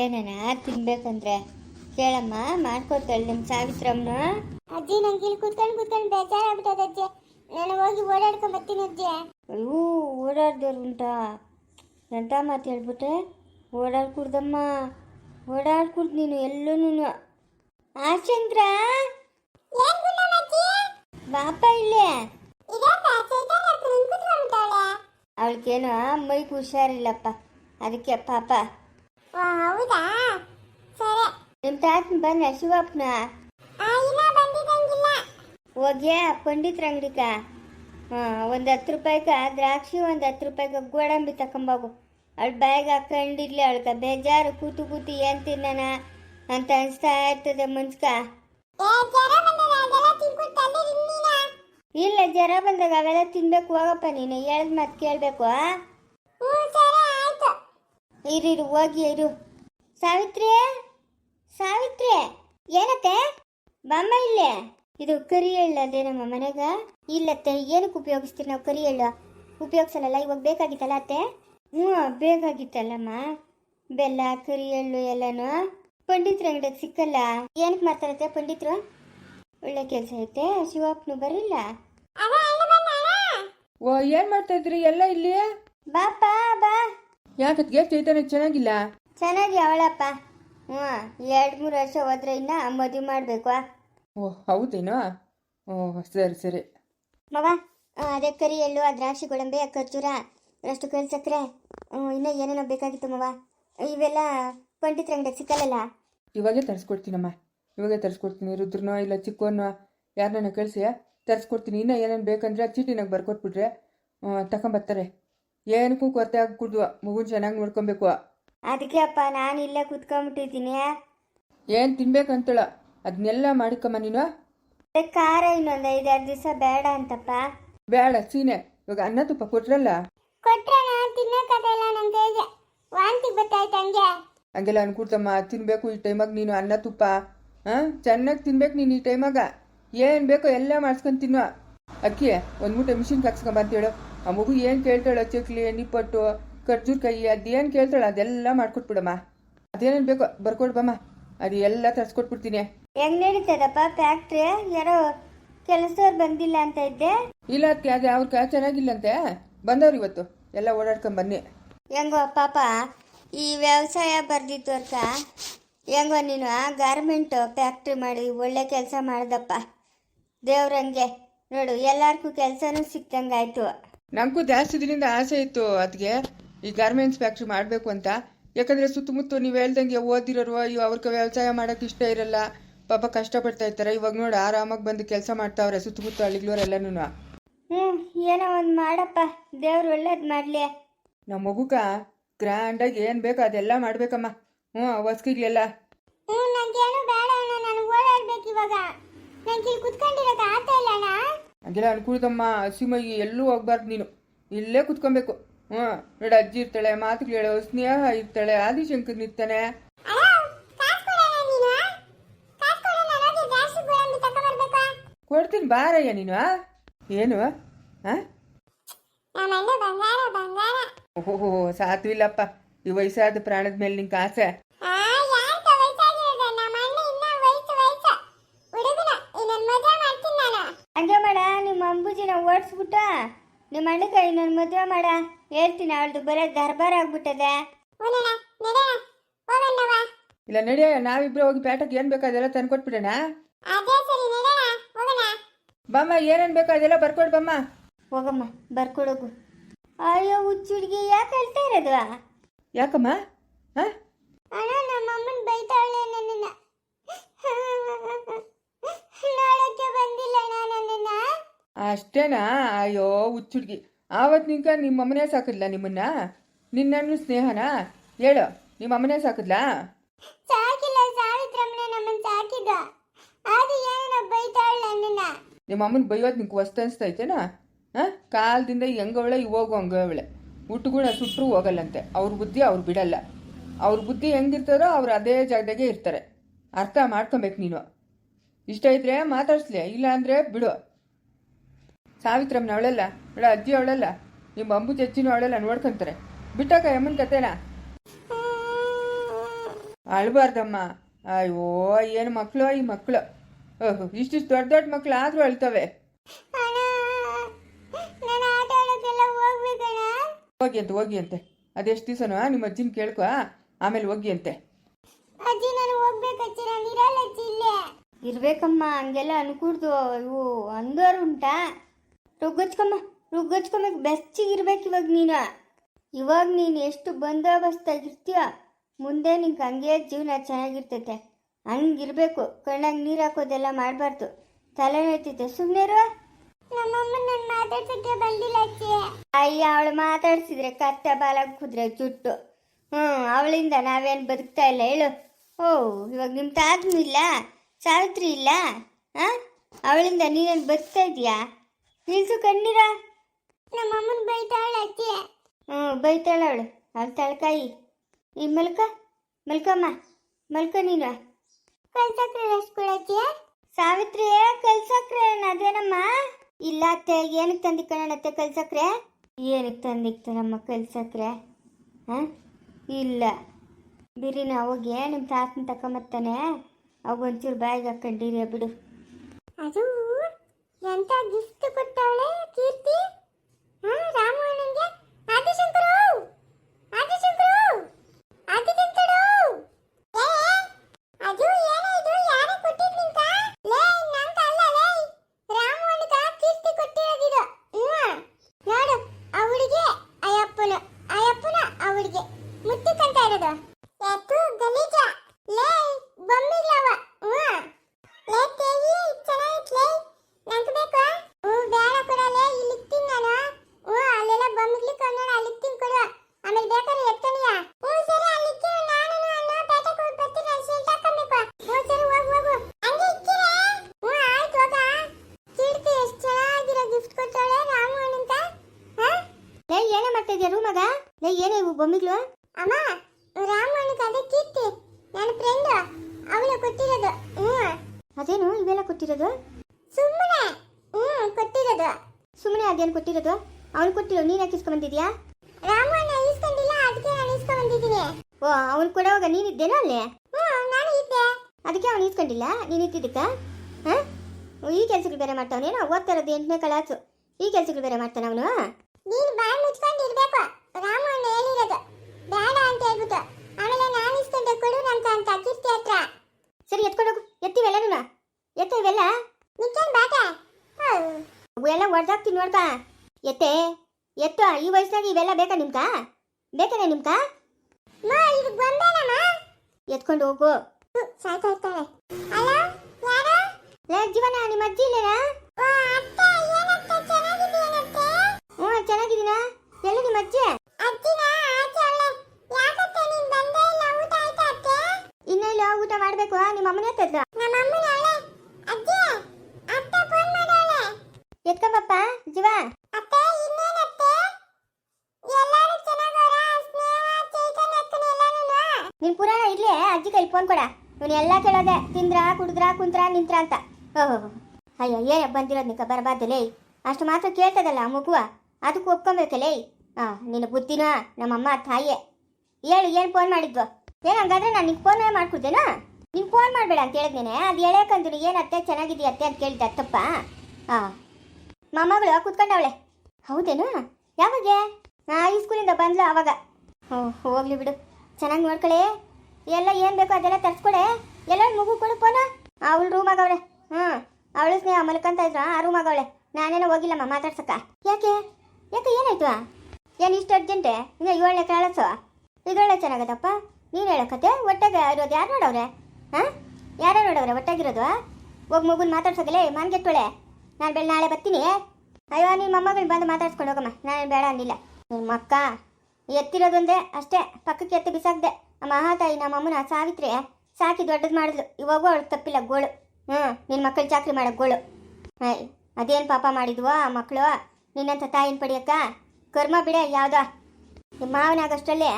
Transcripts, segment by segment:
ಏನೇನ ತಿನ್ಬೇಕಂದ್ರೆ? ಕೇಳಮ್ಮ ಮಾಡ್ಕೊತಾಳೆ ನಿಮ್ಮ ಸಾವಿತ್ರಮ್ಮ. ಅಜ್ಜಿ ನಂಗೆ ಇಲ್ಲಿ ಕೂತ್ಕೊಂಡು ಕೂತ್ಕೊಂಡು ಬೇಜಾರಾಗ್ಬಿಟ್ಟದ ಅಜ್ಜಿ. ನಾನು ಹೋಗಿ ಓಡಾಡ್ಕೊಂಡ್ ಬರ್ತೀನಿ ಅಜ್ಜಿ. ಅಯ್ಯೋ ಓಡಾಡ್ದವ್ರು ಉಂಟಾ ಎಂತ ಮಾತು ಹೇಳ್ಬಿಟ್ಟೆ. ಓಡಾಡ್ಕೂಡ್ದಮ್ಮ. ಓಡಾಡ್ಕೂಡ್ದು ನೀನು ಎಲ್ಲೂ ಗುಂಡಮ್ಮ ಅಜ್ಜಿ ಬಾಪ ಇಲ್ಲೇ? ಅವಳಿಗೇನು ಮೈಗೆ ಹುಷಾರಿಲ್ಲಪ್ಪ. ಅದಕ್ಕೆ ಪಾಪ ಹೌದಾ ಸರಿ. ನಿಮ್ಮ ತಾತನ ಬಂದ ಶಿವಪ್ಪನ? ಆ ಇನ್ನ ಬಂದಿದ್ದಂಗಿಲ್ಲ. ಹೋಗ್ಯಾ ಪಂಡಿತ್ರ ಅಂಗಡಿಕ. ಹಾಂ ಒಂದು ಹತ್ತು ರೂಪಾಯಿಗ ದ್ರಾಕ್ಷಿ ಒಂದು ಹತ್ತು ರೂಪಾಯಿಗ ಗೋಡಂಬಿ ತಕೊಂಬೋಗು. ಅವಳು ಬಾಯಿಗೆ ಹಾಕೊಂಡಿರ್ಲಿ ಅವಳ್ಕ ಬೇಜಾರು ಕೂತು ಕೂತು ಏನು ತಿನ್ನೋಣ ಅಂತ ಅನಿಸ್ತಾ ಇರ್ತದೆ ಮನ್ಸ್ಕ. ಇಲ್ಲ ಜ್ವರ ಬಂದಾಗ ಅವೆಲ್ಲ ತಿನ್ಬೇಕು ಹೋಗಪ್ಪ ನೀನು ಹೇಳ್ದ ಮತ್ ಕೇಳಬೇಕು ಇರಿರು ಹೋಗಿ ಇರು. ಸಾವಿತ್ರಿ? ಸಾವಿತ್ರಿ? ಏನತ್ತೆ? ಬಾಮ್ಮ ಇಲ್ಲೇ? ಇದು ಕರಿ ಎಳ್ಳು ಅದೇ ನಮ್ಮ ಮನೆಗ? ಇಲ್ಲತ್ತೆ ಏನಕ್ಕೆ ಉಪಯೋಗಿಸ್ತೀರಿ ನಾವು ಕರಿ ಎಳ್ಳು? ಉಪಯೋಗಿಸಲ್ಲ ಇವಾಗ ಬೇಕಾಗಿತ್ತಲ್ಲ ಅತ್ತೆ? ಹ್ಞೂ ಬೇಕಾಗಿತ್ತಲ್ಲಮ್ಮ. ಬೆಲ್ಲ ಕರಿ ಎಳ್ಳು ಎಲ್ಲನೂ. ಪಂಡಿತ್ರ ಅಂಗಡಿಗೆ ಸಿಕ್ಕಲ್ಲ? ಏನಕ್ಕೆ ಮಾಡ್ತಾರತ್ತೆ ಪಂಡಿತರು? ಒಳ್ಳೆ ಕೆಲಸ ಐತೆ ಶಿವಪ್ಪನು ಬರಲಿಲ್ಲ? ಓ ಏನು ಮಾಡ್ತಾ ಇದ್ರಿ? ಎಲ್ಲ ಇಲ್ಲಿ ಬಾಪಾ ಬಾ. ಯಾಕತ್ಗೆ ಚೈತನ್ಯ ಚೆನ್ನಾಗಿಲ್ಲ? ಚೆನ್ನಾಗಿ ಅವಳಪ್ಪ. ಹ್ಞೂ ಎರಡು ಮೂರು ವರ್ಷ ಹೋದ್ರೆ ಇನ್ನ ಮದುವೆ ಮಾಡಬೇಕು ಓ ಹೌದೇನೋ? ಓ ಸರಿ ಸರಿ. ಮವ ಅದೇ ಕರಿ ಎಳ್ಳು ಆ ದ್ರಾಕ್ಷಿ ಗೋಡಂಬಿ ಆ ಖರ್ಜೂರ ಅಷ್ಟು ಕಲ್ ಸಕ್ಕರೆ ಇನ್ನ ಏನೇನೋ ಬೇಕಾಗಿತ್ತು ಮವ. ಇವೆಲ್ಲ ಪಂಡಿತರ ಅಂಗಡಿಗೆ ಸಿಕ್ಕಲ್ಲ ಇವಾಗೇ ತರಿಸ್ಕೊಡ್ತೀನಮ್ಮ. ಇವಾಗೇ ತರಿಸ್ಕೊಡ್ತೀನಿ ರುದ್ರನೋ ಇಲ್ಲ ಚಿಕ್ಕವನೋ ಯಾರನ್ನ ಕಳಿಸಿ ತರಿಸ್ಕೊಡ್ತೀನಿ. ಇನ್ನೂ ಏನೇನು ಬೇಕಂದ್ರೆ ಚೀಟಿನಾಗ ಬರ್ಕೊಟ್ಬಿಟ್ರೆ ತಗೊಂಬರ್ತಾರೆ ಏನಕ್ಕೂ ಕೊರತೆ ಆಗ್ಕೂಡ್ದು ಮಗುನ ಚೆನ್ನಾಗಿ ನೋಡ್ಕೊಬೇಕು. ಅದಕ್ಕೆ ಅಪ್ಪ ನಾನು ಇಲ್ಲೇ ಕುತ್ಕೊಂಡ್ಬಿಟ್ಟಿದ್ದೀನಿ. ಏನು ತಿನ್ಬೇಕಂತಳ? ಅದನ್ನೆಲ್ಲ ಮಾಡ್ಕಮ್ಮ ನೀನು? ಅದೇ ಖಾರ ಇನ್ನೊಂದು ಐದಾರು ದಿವಸ ಬೇಡ ಅಂತಪ್ಪ. ಬೇಡ ಸೀನೆ. ಇವಾಗ ಅನ್ನ ತುಪ್ಪ ಕೊಟ್ರಲ್ಲ? ತಿನ್ನಕ್ಕಾಗಲ್ಲ ನಂಗೆ ವಾಂತಿ ಬತ್ತಾಯ್ತು ಹಂಗೆ? ಹಂಗೆಲ್ಲ ಅನ್ಕೊಡ್ತಮ್ಮ ತಿನ್ಬೇಕು ಈ ಟೈಮಾಗ ನೀನು ಅನ್ನ ತುಪ್ಪ. ಹಾಂ ಚೆನ್ನಾಗಿ ತಿನ್ಬೇಕು ನೀನು ಈ ಟೈಮಾಗ. ಏನು ಬೇಕೋ ಎಲ್ಲ ಮಾಡ್ಸ್ಕೊಂಡ್ ತಿನ್ನುವ. ಅಕ್ಕಿ ಒಂದು ಮೂಟೆ ಮಿಷಿನ್ಗೆ ಅಂತ ಹೇಳು. ಆ ಮಗು ಏನು ಕೇಳ್ತಾಳೆ ಚಕ್ಲಿ ನಿಪ್ಪಟ್ಟು ಖರ್ಜೂರ ಕೈ ಅದೇನು ಕೇಳ್ತಾಳ ಅದೆಲ್ಲ ಮಾಡ್ಕೊಟ್ಬಿಡಮ್ಮ ಅದೇನೇನು ಬೇಕೋ ಬರ್ಕೊಡ್ಬಮ್ಮ ಅದು ಎಲ್ಲ ತರಿಸ್ಕೊಟ್ಬಿಡ್ತೀನಿ. ಹೆಂಗ್ ನಡೀತದಪ್ಪ ಫ್ಯಾಕ್ಟ್ರಿ ಯಾರೋ ಕೆಲಸದವ್ರು ಬಂದಿಲ್ಲ ಅಂತ ಇದ್ದೆ. ಇಲ್ಲ ಅದಕ್ಕೆ ಅದೇ ಅವ್ರ ಚೆನ್ನಾಗಿಲ್ಲಂತೆ. ಬಂದವ್ರು ಇವತ್ತು. ಎಲ್ಲ ಓಡಾಡ್ಕೊಂಡ್ ಬನ್ನಿ. ಹೆಂಗೋ ಪಾಪ ಈ ವ್ಯವಸಾಯ ಬರ್ದಿದ್ದವ್ರಕ ಹೆಂಗೋ ನೀನು ಗಾರ್ಮೆಂಟ್ ಫ್ಯಾಕ್ಟ್ರಿ ಮಾಡಿ ಒಳ್ಳೆ ಕೆಲಸ ಮಾಡ್ದಪ್ಪ. ದೇವ್ರಂಗೆ ನೋಡು ಎಲ್ಲಾರ್ಗೂ ಕೆಲಸನೂ ಸಿಕ್ತಂಗಾಯ್ತು ನನಗೂ ಜಾಸ್ತಿ ದಿನದಿಂದ ಆಸೆ ಇತ್ತು ಅದಕ್ಕೆ ಈ ಗಾರ್ಮೆಂಟ್ಸ್ ಫ್ಯಾಕ್ಟ್ರಿ ಮಾಡಬೇಕು ಅಂತ. ಯಾಕಂದರೆ ಸುತ್ತಮುತ್ತ ನೀವು ಹೇಳ್ದಂಗೆ ಓದಿರೋರು ಅಯ್ಯೋ ಅವ್ರಿಗೆ ವ್ಯವಸಾಯ ಮಾಡೋಕೆ ಇಷ್ಟ ಇರಲ್ಲ. ಪಾಪ ಕಷ್ಟಪಡ್ತಾ ಇರ್ತಾರೆ. ಇವಾಗ ನೋಡಿ ಆರಾಮಾಗಿ ಬಂದು ಕೆಲಸ ಮಾಡ್ತಾವ್ರೆ ಸುತ್ತಮುತ್ತ ಹಳ್ಳಿಗಳವರೆಲ್ಲನೂ ಹ್ಞೂ ಏನೋ ಒಂದು ಮಾಡಪ್ಪ. ದೇವ್ರು ಒಳ್ಳೇದು ಮಾಡಲಿ. ನಮ್ಮ ಮಗುಗ ಗ್ರ್ಯಾಂಡಾಗಿ ಏನು ಬೇಕೋ ಅದೆಲ್ಲ ಮಾಡಬೇಕಮ್ಮ. ಹ್ಞೂ ಹೊಸ್ಕಿಗ್ಲೆಲ್ಲ ಹ್ಞೂ ನನಗೇನು ಬೇಡ ಅಣ್ಣ. ನಾನು ಓಡಾಡ್ಬೇಕು ಇವಾಗ. ನಂಗೆ ಇಲ್ಲಿ ಕುತ್ಕೊಂಡಿರೋಕೆ ಆಗ್ತಾ ಇಲ್ಲ ಅಣ್ಣ. ಹಂಗೆಲ್ಲ ಎಲ್ಲೂ ಹೋಗ್ಬಾರ್ದು ನೀನು. ಇಲ್ಲೇ ಕುತ್ಕೊಬೇಕು. ಹ್ಞೂ ನೋಡಿ ಅಜ್ಜಿ ಇರ್ತಾಳೆ ಮಾತುಗಳು ಹೇಳೋ ಸ್ನೇಹ ಇರ್ತಾಳೆ ಆದಿಶಂಕರ್ ನಿಂತಾನೆ. ಕೊಡ್ತೀನಿ ಬಾರಯ್ಯ ನೀನು ಏನು ಹಾಂ ನಮ್ಮ ಅಣ್ಣ ಬಂಗಾರ ಬಂಗಾರ. ಓಹೋ ಸಾತ್ವಿಲ್ಲಪ್ಪ ಈ ವಯಸ್ಸಾದ ಪ್ರಾಣದ ಮೇಲೆ ನಿಂಗೆ ಆಸೆ. ಹಂಗೆ ಮಾಡ ನಿಮ್ಮ ಅಂಬುಜಿನ ಓಡಿಸ್ಬಿಟ್ಟ. ನಿಮ್ಮ ಕೈ ಇನ್ನೊಂದು ಮದುವೆ ಮಾಡ. ಹೇಳ್ತೀನಿ ಅವಳದು ಬರೋ ದರ್ಬಾರ್ ಆಗ್ಬಿಟ್ಟದೆ. ಇಲ್ಲ ನಡೆಯ ನಾವಿಬ್ರು ಹೋಗಿ ಪೇಟಕ್ಕೆ ಏನು ಬೇಕೋ ಅದೆಲ್ಲ ತಂದ್ಕೊಟ್ಬಿಡೋಣ ಅದೇ ಸರಿ ನಡೆಯೋಣ ಹೋಗೋಣ. ಬಮ್ಮ ಏನೇನ್ ಬೇಕೋ ಅದೆಲ್ಲ ಬರ್ಕೊಡು ಬಮ್ಮ. ಹೋಗಮ್ಮ ಬರ್ಕೊಡೋಗು ಅಯ್ಯೋ ಹುಚ್ಚುಡ್ಗಿ ಯಾಕೆ ಹೇಳ್ತಾ ಇರೋದು? ಯಾಕಮ್ಮ? ಹಾಂ? ಅಣ್ಣ ನಮ್ಮ ಅಮ್ಮನ ಬೈತಾಳೆ ನನ್ನನ್ನ. ನಾಳಕ್ಕೆ ಬಂದಿಲ್ಲ ಅಣ್ಣ ನನ್ನನ್ನ. ಅಷ್ಟೇನಾ? ಅಯ್ಯೋ ಹುಚ್ಚುಡ್ಗಿ. ಆವತ್ ನಿಂಕ ನಿಮ್ಮ ಅಮ್ಮನೇ ಸಾಕಿದ್ಲಾ ನಿಮ್ಮನ್ನ? ನಿನ್ನನ್ನು ಸ್ನೇಹನಾ? ಹೇಳು ನಿಮ್ಮ ಅಮ್ಮನೇ ಸಾಕಿದ್ಲಾ? ಸಾಕಿಲ್ಲ ಸಾವಿತ್ರಮ್ಮನೇ ನಮ್ಮನ್ನ ಸಾಕಿದ ಅದು ಏನೋ ಬೈತಾಳೆ ನನ್ನನ್ನ ನಿಮ್ಮ ಅಮ್ಮನ ಬೈಯೋದು ನಿಂಗೆ ವಸ್ತು ಅನಿಸ್ತೈತೇನಾ? ಹಾಂ? ಕಾಲದಿಂದ ಹೆಂಗವಳೆ ಹೋಗು ಹಂಗವಳೆ. ಹುಟ್ಟುಗುಣ ಸುಟ್ಟರು ಹೋಗಲ್ಲಂತೆ. ಅವ್ರ ಬುದ್ಧಿ ಅವ್ರು ಬಿಡಲ್ಲ. ಅವ್ರ ಬುದ್ಧಿ ಹೆಂಗಿರ್ತಾರೋ ಅವ್ರು ಅದೇ ಜಾಗದಾಗೆ ಇರ್ತಾರೆ. ಅರ್ಥ ಮಾಡ್ಕೊಬೇಕು ನೀನು. ಇಷ್ಟ ಇದ್ರೆ ಮಾತಾಡ್ಸ್ಲಿ ಇಲ್ಲ ಅಂದರೆ ಬಿಡು. ಸಾವಿತ್ರಮ್ಮನ ಅವಳಲ್ಲ, ಅವಳ ಅಜ್ಜಿ ಅವಳಲ್ಲ, ನಿಮ್ಮ ಅಂಬು ಚಚ್ಚಿನೂ ಅವಳೆಲ್ಲ ನೋಡ್ಕೊಂತಾರೆ. ಬಿಟ್ಟಾಕ ಯಮ್ಮನ ಕತೆನಾ. ಅಳ್ಬಾರ್ದಮ್ಮ. ಅಯ್ಯೋ, ಏನು ಮಕ್ಕಳು ಈ ಮಕ್ಕಳು ಓಹೋ, ಇಷ್ಟಿಷ್ಟು ದೊಡ್ಡ ದೊಡ್ಡ ಮಕ್ಕಳು ಆದರೂ ಅಳ್ತವೆ. ಹೋಗಿ ಅಂತ, ಹೋಗಿ ಅಂತೆ. ಅದೆಷ್ಟು ದಿವಸನೋ? ನಿಮ್ಮ ಅಜ್ಜಿನ ಕೇಳ್ಕೊ ಆಮೇಲೆ ಹೋಗಿ ಅಂತೆ. ಇರ್ಬೇಕಮ್ಮ, ಹಂಗೆಲ್ಲ ಅನ್ಕೂಡ್ದು ಇವು ಅಂದೋರು ಉಂಟಾ? ರುಗ್ಗಚ್ಕಮ್ಮ ರುಗ್ಗಚ್ಕಮ್ಮ ಬೆಚ್ಚಿಗಿರ್ಬೇಕು ಇವಾಗ ನೀನು. ಇವಾಗ ನೀನು ಎಷ್ಟು ಬಂದೋಬಸ್ತಾಗಿರ್ತೀಯ ಮುಂದೆ ನಿಂಗೆ ಹಂಗೆ ಜೀವನ ಚೆನ್ನಾಗಿರ್ತೈತೆ. ಹಂಗಿರ್ಬೇಕು ಕಣ್ಣಾಗ ನೀರು ಹಾಕೋದೆಲ್ಲ ಮಾಡಬಾರ್ದು. ತಲೆ ನೋಯ್ತೈತೆ ಸುಮ್ಮನೆ ಇರುವ ಅಯ್ಯ ಅವಳು ಮಾತಾಡ್ಸಿದ್ರೆ ಕತ್ತ ಬಾಲ ಕುದ್ರೆ ಜುಟ್ಟು. ಹ್ಞೂ ಅವಳಿಂದ ನಾವೇನು ಬದುಕ್ತಾ ಇಲ್ಲ ಹೇಳು. ಓ ಇವಾಗ ನಿಮ್ಮ ತಾತನೂ ಇಲ್ಲ ಸಾವಿತ್ರಿ ಇಲ್ಲ ಹಾಂ? ಅವಳಿಂದ ನೀನೇನು ಬದುಕ್ತಾ ಇದೀಯಾ? ನಿಲ್ಸು ಕಣ್ಣೀರ. ನಮ್ಮಮ್ಮನ ಬೈತಾಳೆ ಅತ್ತೆ ಹ್ಞೂ ಬೈತಾಳೆ ಅವಳು. ಅವಳು ತಳಕಾಯಿ ಈ ಮಲ್ಕ ಮಲ್ಕಮ್ಮ ಮಲ್ಕ ನೀನು. ಕಲ್ಸಕ್ರೆ ಕೊಡಜ್ಜಿ ಸಾವಿತ್ರಿ ಕಲ್ಸಕ್ರೆ ಅದೇನಮ್ಮ ಇಲ್ಲ ಅತ್ತೆ ಏನಕ್ಕೆ ತಂದಿಕ್ಕಣತ್ತೆ ಕಲ್ಸಕ್ರೆ? ಏನಕ್ಕೆ ತಂದಿಕ್ತಾರಮ್ಮ ಕಲ್ಸಕ್ರೆ? ಹಾಂ? ಇಲ್ಲ. ಬಿರಿನ ಹೋಗಿ ನಿಮ್ಮ ತಾತನ ತಕೊಂಬತ್ತಾನೆ? ಅವಾಗ ಒಂಚೂರು ಬಾಯಿಗೆ ಹಾಕೊಂಡಿರಿ ಬಿಡು. ಅದು ಎಂತ ಗಿಫ್ಟ್ ಕೊಟ್ಟವಳೆ ಕೀರ್ತಿ? ಹಾ ರಾಮು ಅಣ್ಣಂಗೆ ಆದಿಶಂಕರು! ಆದಿಶಂಕರು! ಆದಿಶಂಕರು ಏ ಅದು ಏನೋ ಇದು ಯಾರೇ ಕೊಟ್ಟಿದ್ನಿಂತ ಲೇ ನಂತ ಅಲ್ಲ ಲೇ ರಾಮು ಅಣ್ಣಗ ಕೀರ್ತಿ ಕೊಟ್ಟಿರೋದಿದು ಹ್ಮ್ ನೋಡು ಅವಳಿಗೆ ಅಯ್ಯಪ್ಪನ ಅಯ್ಯಪ್ಪನ ಅವಳಿಗೆ ಮುತ್ತಿಕಂತ ಇರೋದು ಯಾತು ಗಲೀಜ ಲೇ ಬೊಮ್ಮಿಗ್ಲವ ಹ್ಮ್ ಲೇ ತೇಗಿ ಚೆನ್ನಾಗಿತ್ಲೇ ನಂಗೆ ಬೇಕಾ ಹ್ಞೂ ಬೇಡ ಕೊಡಲೇ ಇಲ್ಲಿ ಇಕ್ತೀನಿ ನಾನು ಹ್ಞೂ ಅಲ್ಲೆಲ್ಲ ಬೊಮ್ಮಿಗ್ಲಿಕ್ಕೆ ನೋಡ ಅಲ್ಲಿ ಇಕ್ತೀನಿ ಕೊಡು ಆಮೇಲೆ ಬೇಕಾದ್ರೆ ಎತ್ತಣಿಯ ಹ್ಞೂ ಸರಿ ಅಲ್ಲಿ ಇಕ್ಕಿರು ನಾನು ಅಣ್ಣ ಪೇಟೆಗೆ ಹೋಗಿ ಬರ್ತೀನಿ ಅಲ್ಲಿ ಶೀಟ್ ಹಾಕೊಬೇಕು ಹ್ಞೂ ಸರಿ ಹೋಗು ಹೋಗು ಹಂಗೆ ಇಕ್ಕಿರೆ ಹ್ಞೂ ಆಯ್ತು ಹೋಗ ಕೀರ್ತಿ ಎಷ್ಟು ಚೆನ್ನಾಗಿರೋ ಗಿಫ್ಟ್ ಕೊಟ್ಟವಳೆ ರಾಮು ಅಣ್ಣಂತ ಹಾಂ ಲೇ ಏನೇ ಮಾಡ್ತಾ ಇದೆಯಾ ರೂಮ್ ಲೇ ಏನೇ ಇವು ಬೊಮ್ಮಿಗಳು? ಅಮ್ಮ ರಾಮಣ್ಣ ಅದೇ ಕೀರ್ತಿ ನನ್ನ ಫ್ರೆಂಡ್ ಅವಳು ಕೊಟ್ಟಿರೋದು. ಹ್ಞೂ. ಅದೇನು? ಇವೆಲ್ಲ ಕೊಟ್ಟಿರೋದು? ಸುಮ್ಮನೆ. ಹ್ಞೂ ಕೊಟ್ಟಿರೋದು. ಸುಮ್ಮನೆ ಅದೇನು ಕೊಟ್ಟಿರೋದು? ಅವನು ಕೊಟ್ಟಿರೋ ನೀನು ಯಾಕೆ ಇಸ್ಕೊಂಬಂದಿದ್ಯಾ ರಾಮಣ್ಣ ಇಸ್ಕೊಂಡಿಲ್ಲ ಅದಕ್ಕೆ ನಾನು ಇಸ್ಕೊಂಡ್ ಬಂದಿದ್ದೀನಿ ಓ ಅವನು ಕೊಡೋವಾಗ ನೀನಿದ್ದೇನೋ ಅಲ್ಲೇ? ಹ್ಞೂ ನಾನು ಇದ್ದೆ. ಅದಕ್ಕೆ ಅವನು ಇಸ್ಕೊಂಡಿಲ್ಲ? ನೀನು ಇದ್ದಿದ್ದಕ್ಕ? ಹಾಂ? ಈ ಕೆಲಸಗಳು ಬೇರೆ ಮಾಡ್ತಾವನೇನೋ ಓದ್ತಾ ಇರೋದು ಎಂಟನೇ ಕಳಾಸು ಈ ಕೆಲಸಗಳು ಬೇರೆ ಮಾಡ್ತಾನೆ ಅವನು? ನೀನು ಬಾಯ್ ಮುಚ್ಕೊಂಡು ಇರ್ಬೇಕು ರಾಮಣ್ಣ ಹೇಳಿರೋದು. ಬೇಡ ಅಂತ ಹೇಳ್ಬಿಟ್ಟು. ಆಮೇಲೆ ನಾನು ಇಸ್ಕೊಂಡೆ ಕೊಡು ನಂತ ಅಂತ ಕೀರ್ತಿ ಹತ್ರ. ಸರಿ ಎತ್ಕೊಂಡೋಗು ಎತ್ತಿವೆಲ್ಲ ಎತ್ತ ಇವೆಲ್ಲ? ನಿಕ್ಕೇನ್ ಬಾಟ. ಎಲ್ಲ ಹೊಡೆದಾಕ್ತೀನಿ ನೋಡ್ಕ. ಎತ್ತೆ? ಎತ್ತ? ಈ ವಯಸ್ಸಿನಾಗ ಇವೆಲ್ಲ ಬೇಕಾ ನಿಮ್ಕ? ಬೇಕಾನೆ ಗೊಂಬೆನಮ್ಮ ಎತ್ಕೊಂಡು ಹೋಗು. ಸಾಯ್ತಾ ಇರ್ತಾಳೆ. ಹಲೋ ಯಾರು? ಲೇ, ಜೀವನ, ನಿಮ್ಮ ಅಜ್ಜಿ ಇಲ್ಲೇನಾ ಓ ಅತ್ತೆ ಏನತ್ತೆ ಚೆನ್ನಾಗಿದ್ದೀನತ್ತೆ ಹ್ಞೂ ಚೆನ್ನಾಗಿದ್ದೀನಾ ಎಲ್ಲ ನಿಮ್ಮ ಅಜ್ಜಿ ಅಜ್ಜಿನ ಆಚೆ ಅವಳೆ ಯಾಕತ್ತೆ ನೀನ್ ಬಂದೇ ಇಲ್ಲ ಊಟ ಆಯ್ತಾ ಅತ್ತೆ ಇನ್ನೂ ಇಲ್ಲ ಊಟ ಮಾಡಬೇಕು ನಿಮ್ಮ ಅಮ್ಮನೇ ಎತ್ತದ್ಲು ನಮ್ಮ ಅಮ್ಮನ ಅವಳೆ ಅಜ್ಜಿ ಅತ್ತೆ ಫೋನ್ ಮಾಡವಳೆ ಎತ್ಕೊಂಬಪ್ಪ ಜೀವ ಅತ್ತೆ ಇನ್ನೇನತ್ತೆ ಎಲ್ಲರೂ ಚೆನ್ನಾಗವ್ರ ಸ್ನೇಹ ಚೈತನ್ಯ ಅಕ್ಕನ ನಿನ್ ಪುರಾಣ ಇರ್ಲಿ ಅಜ್ಜಿ ಕೈ ಫೋನ್ ಕೊಡ. ಇವನು ಎಲ್ಲ ಕೇಳೋದೆ, ತಿಂದ್ರ, ಕುಡಿದ್ರ, ಕುಂತ್ರ, ನಿಂತ್ರ ಅಂತ. ಓಹೋ ಅಯ್ಯೋ, ಏನೇ ಬಂದಿರೋದು ನಿಕ್ಕ ಬರಬಾರ್ದಲೇ ಅಷ್ಟು ಮಾತ್ರ ಕೇಳ್ತದಲ್ಲ ಮಗುವ? ಅದಕ್ಕೆ ಒಪ್ಕೊಬೇಕಲೇ ಹಾಂ ನಿನ್ನ ಬುದ್ಧಿನ, ನಮ್ಮಮ್ಮ ತಾಯಿಯೇ. ಹೇಳು, ಏನು ಫೋನ್ ಮಾಡಿದ್ವು? ಏನು ಹಂಗಾದ್ರೆ ನಾನು ನಿಂಗೆ ಫೋನ್ ಮಾಡ್ಕೊಡ್ತೇನಾ? ನಿಂಗೆ ಫೋನ್ ಮಾಡಬೇಡ ಅಂತ ಹೇಳಿದ್ನೇನೆ ಅದು ಹೇಳಕ್ಕಂದ್ರು ಏನತ್ತೆ ಚೆನ್ನಾಗಿದೆಯತ್ತೆ ಅಂತ ಕೇಳಿದ್ದೆ ಅತ್ತಪ್ಪ. ಹಾಂ ಮೊಮ್ಮಗಳು ಕುತ್ಕೊಂಡವಳೆ. ಹೌದೇನು? ಯಾವಾಗೆ? ನಾ ಈ ಸ್ಕೂಲಿಂದ ಬಂದ್ಲು ಅವಾಗ. ಹ್ಞೂ ಹೋಗ್ಲಿ ಬಿಡು. ಚೆನ್ನಾಗಿ ನೋಡ್ಕೊಳ್ಳಿ ಎಲ್ಲ ಏನು ಬೇಕೋ ಅದೆಲ್ಲ ತರಿಸ್ಕೊಡೆ. ಎಲ್ಲ ಮಗು ಕೊಡು ಫೋನ ಅವಳು ರೂಮಾಗವಳೆ ಹ್ಞೂ ಅವಳು ಸ್ನೇಹ ಮಲ್ಕೊಂತ ಇದ್ರ ಆ ಆಗವಳೆ. ನಾನೇನೋ ಹೋಗಿಲ್ಲಮ್ಮ, ಮಾತಾಡ್ಸಕ್ಕ. ಯಾಕೆ? ಯಾಕೆ ಏನಾಯ್ತು? ಏನು ಇಷ್ಟು ಅರ್ಜೆಂಟೆ ಇನ್ನು ಏಳನೇ ಕಳಿಸೋ ಇದೊಳ್ಳೆ ಚೆನ್ನಾಗದಪ್ಪ. ನೀನು ಹೇಳಕತ್ತೆ ಒಟ್ಟಾಗ ಇರೋದು ಯಾರು ನೋಡವ್ರೆ? ಹಾಂ? ಯಾರು ನೋಡವ್ರೆ ಒಟ್ಟಾಗಿರೋದು? ಹೋಗಿ ಮಗುನ ಮಾತಾಡ್ಸೋದಿಲ್ಲ ಮಾನ್ಗೆಟ್ಟೊಳೆ ನಾನು ಬೆಳೆ ನಾಳೆ ಬರ್ತೀನಿ. ಅಯ್ಯೋ ನಿಮ್ಮ ಮೊಮ್ಮಗಳು ಬಂದು ಮಾತಾಡ್ಸ್ಕೊಂಡು ಹೋಗಮ್ಮ. ನಾನು ಬೇಡ ಅಂದಿಲ್ಲ. ನಿಮ್ಮ ಅಕ್ಕ ಎತ್ತಿರೋದೊಂದೇ ಅಷ್ಟೇ, ಪಕ್ಕಕ್ಕೆ ಎತ್ತಿ ಬಿಸಾಕ್ದೆ. ಆ ಮಹಾತಾಯಿ ನಮ್ಮ ಅಮ್ಮನ ಸಾವಿತ್ರಿ ಸಾಕಿ ದೊಡ್ಡದು ಮಾಡಿದ್ಲು. ಇವಾಗೂ ಅವಳು ತಪ್ಪಿಲ್ಲ, ಗೋಳು. ಹ್ಞೂ ನಿನ್ನ ಮಕ್ಕಳು ಚಾಕ್ರಿ ಮಾಡೋ ಗೋಳು. ಹಾಯ್ ಅದೇನು ಪಾಪ ಮಾಡಿದ್ವೋ ಆ ಮಕ್ಕಳು? ನಿನ್ನಂಥ ತಾಯಿನ ಪಡಿಯಕ್ಕ? ಕರ್ಮ ಬಿಡೆ ಯಾವುದೋ. ನಿಮ್ಮ ಮಾವನಾಗಷ್ಟಲ್ಲೇ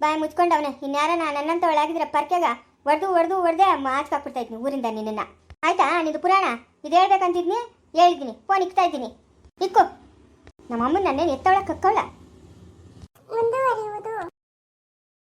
ಬಾಯಿ ಮುಚ್ಕೊಂಡವನೆ. ಇನ್ಯಾರ ನಾನು ನನ್ನಂತ ಒಳಗಿದ್ರೆ ಪರ್ಕೆಗ ಒಡೆದು ಒಡೆದು ಹೊಡೆದೆ ಮಾಚ್ಕಾಕ್ಬಿಡ್ತಾ ಇದ್ನಿ ಊರಿಂದ ನಿನ್ನನ್ನು. ಆಯ್ತಾ, ನಿಂದು ಪುರಾಣ? ಇದು ಹೇಳ್ಬೇಕಂತಿದ್ನಿ? ಹೇಳಿದ್ದೀನಿ. ಫೋನ್ ಇಕ್ತಾ ಇದ್ದೀನಿ. ಇಕ್ಕು. ನಮ್ಮ ಅಮ್ಮನ ನನ್ನೇನು ಎತ್ತವಳ ಕಕ್ಕವಳ ಮುಂದುವರಿಯುವುದು